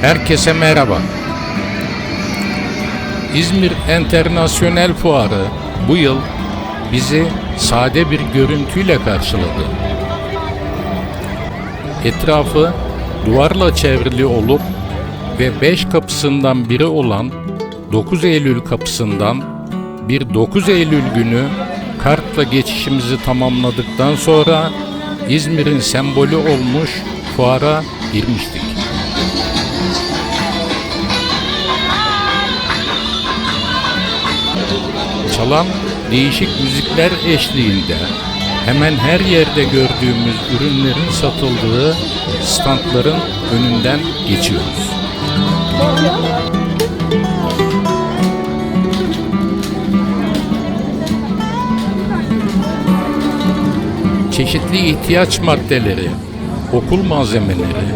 Herkese merhaba. İzmir Enternasyonel Fuarı bu yıl bizi sade bir görüntüyle karşıladı. Etrafı duvarla çevrili olup ve 5 kapısından biri olan 9 Eylül kapısından bir 9 Eylül günü kartla geçişimizi tamamladıktan sonra İzmir'in sembolü olmuş fuara girmiştik. Çalan değişik müzikler eşliğinde hemen her yerde gördüğümüz ürünlerin satıldığı standların önünden geçiyoruz. Çeşitli ihtiyaç maddeleri, okul malzemeleri,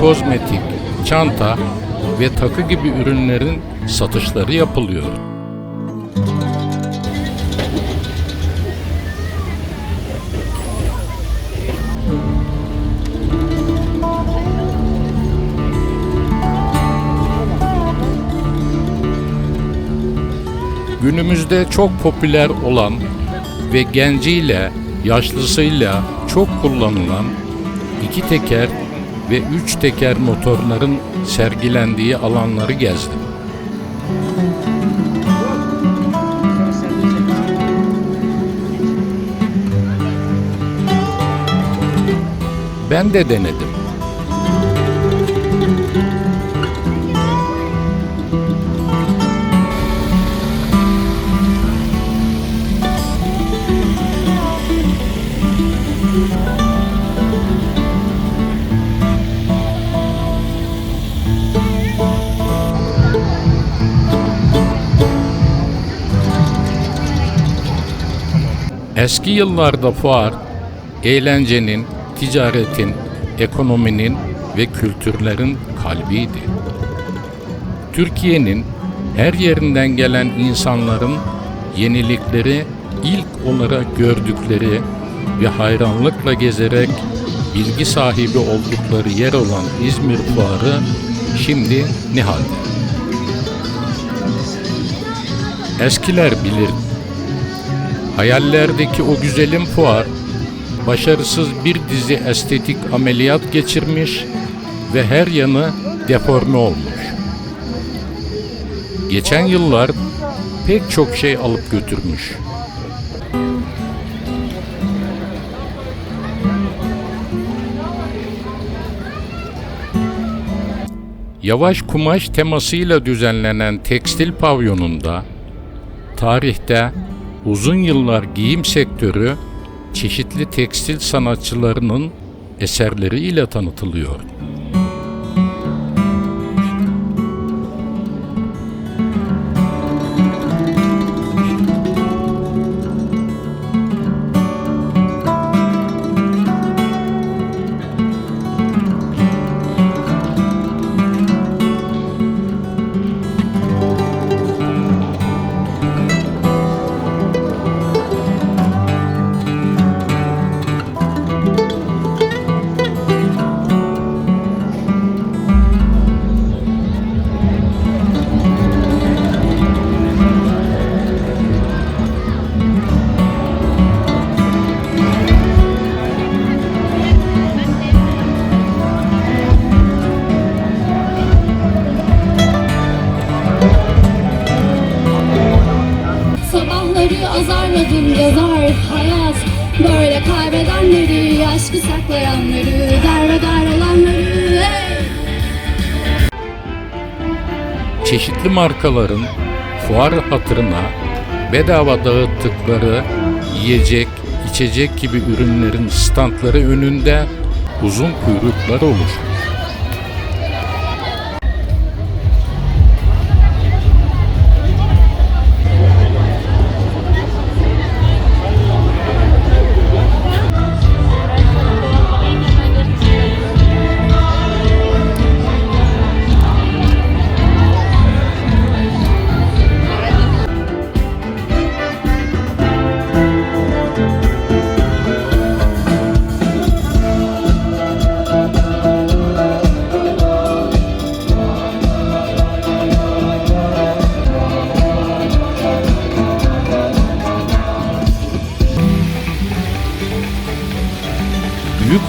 kozmetik, çanta ve takı gibi ürünlerin satışları yapılıyor. Günümüzde çok popüler olan ve genciyle, yaşlısıyla çok kullanılan iki teker ve üç teker motorların sergilendiği alanları gezdim. Ben de denedim. Eski yıllarda fuar, eğlencenin, ticaretin, ekonominin ve kültürlerin kalbiydi. Türkiye'nin her yerinden gelen insanların yenilikleri ilk olarak gördükleri ve hayranlıkla gezerek bilgi sahibi oldukları yer olan İzmir Fuarı şimdi ne halde? Eskiler bilir Hayallerdeki o güzelim fuar, başarısız bir dizi estetik ameliyat geçirmiş ve her yanı deforme olmuş. Geçen yıllar pek çok şey alıp götürmüş. Yavaş kumaş temasıyla düzenlenen tekstil pavyonunda tarihte uzun yıllar giyim sektörü çeşitli tekstil sanatçılarının eserleriyle tanıtılıyor. Böyle kaybedenleri, aşkı saklayanları Derbeder olanları! Çeşitli markaların fuar hatırına bedava dağıttıkları yiyecek, içecek gibi ürünlerin standları önünde uzun kuyruklar oluşmuş.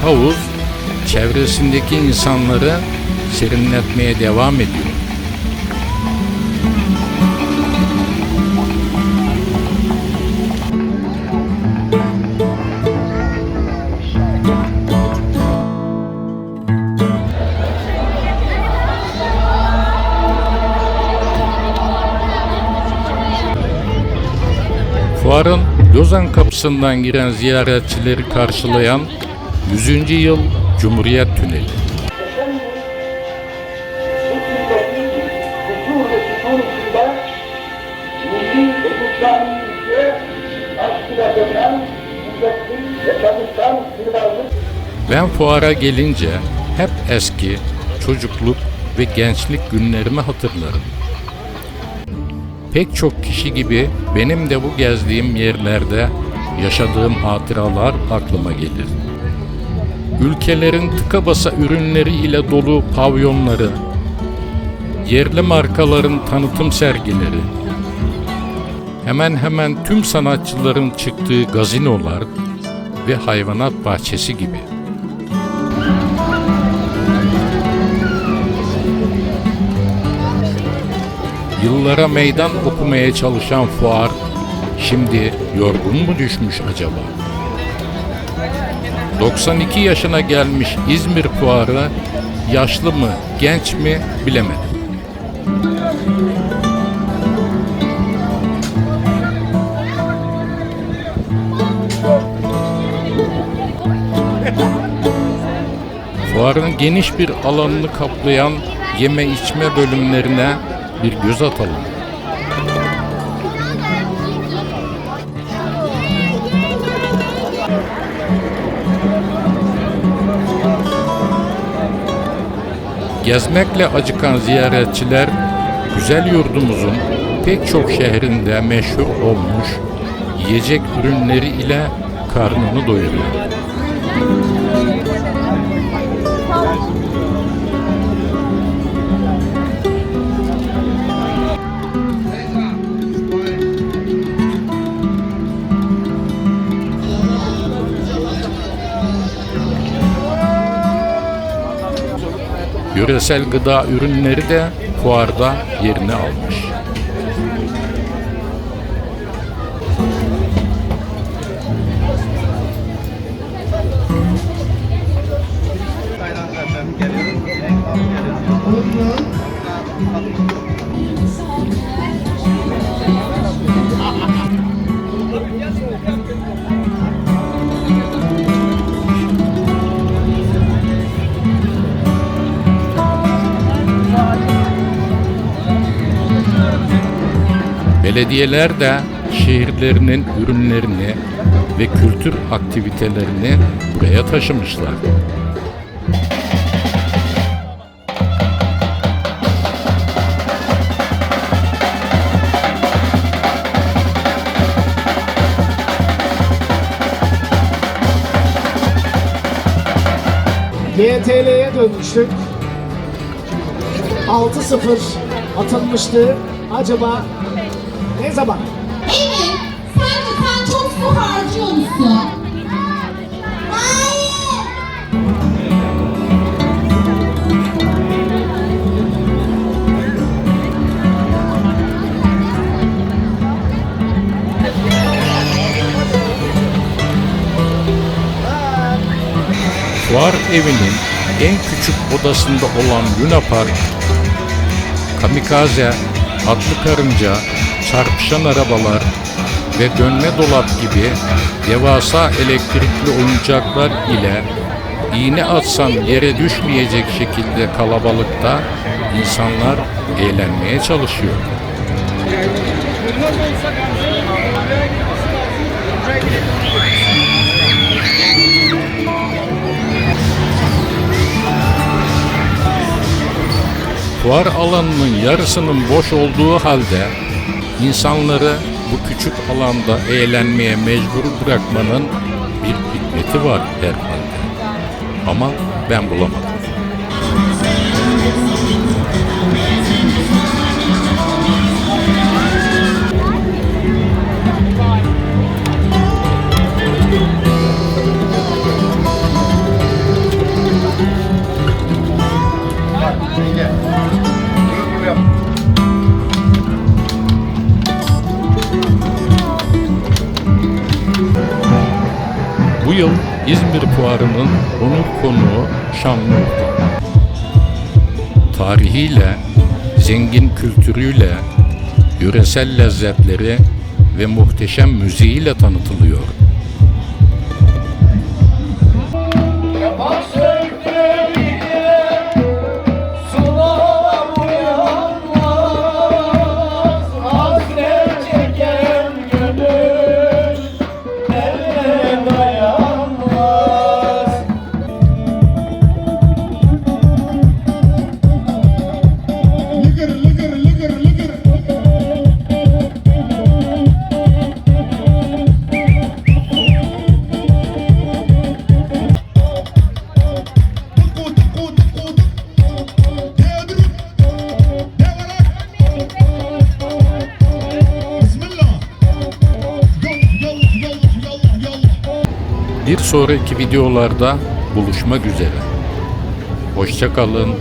Havuz çevresindeki insanları serinletmeye devam ediyor. Fuarın Lozan kapısından giren ziyaretçileri karşılayan 100. yıl Cumhuriyet Tüneli. Ben fuara gelince hep eski çocukluk ve gençlik günlerimi hatırlarım. Pek çok kişi gibi benim de bu gezdiğim yerlerde yaşadığım hatıralar aklıma gelir. Ülkelerin tıka basa ürünleri ile dolu pavyonları, yerli markaların tanıtım sergileri, hemen hemen tüm sanatçıların çıktığı gazinolar ve hayvanat bahçesi gibi. Yıllara meydan okumaya çalışan fuar şimdi yorgun mu düşmüş acaba? 92 yaşına gelmiş İzmir fuarı yaşlı mı, genç mi bilemedim. Fuarın geniş bir alanını kaplayan yeme içme bölümlerine bir göz atalım. Gezmekle acıkan ziyaretçiler güzel yurdumuzun pek çok şehrinde meşhur olmuş yiyecek ürünleri ile karnını doyuruyor. Yöresel gıda ürünleri de fuarda yerini almış. Belediyeler de şehirlerinin ürünlerini ve kültür aktivitelerini buraya taşımışlar. YTL'ye dönmüştük. 6-0 atılmıştı. Acaba ne zaman? Evet, sanki sen çok su harcıyor musun? Fuar evinin en küçük odasında olan Luna Park, Kamikaze, Atlı Karınca, Çarpışan Arabalar ve Dönme Dolap gibi devasa elektrikli oyuncaklar ile iğne atsan yere düşmeyecek şekilde kalabalıkta insanlar eğlenmeye çalışıyor. Fuar alanının yarısının boş olduğu halde insanları bu küçük alanda eğlenmeye mecbur bırakmanın bir hikmeti var herhalde. Ama ben bulamadım. İzmir Fuarı'nın onur konuğu Şanlıurfa. Tarihiyle, zengin kültürüyle, yöresel lezzetleri ve muhteşem müziğiyle tanıtılıyor. Yapan Bir sonraki videolarda buluşmak üzere. Hoşçakalın,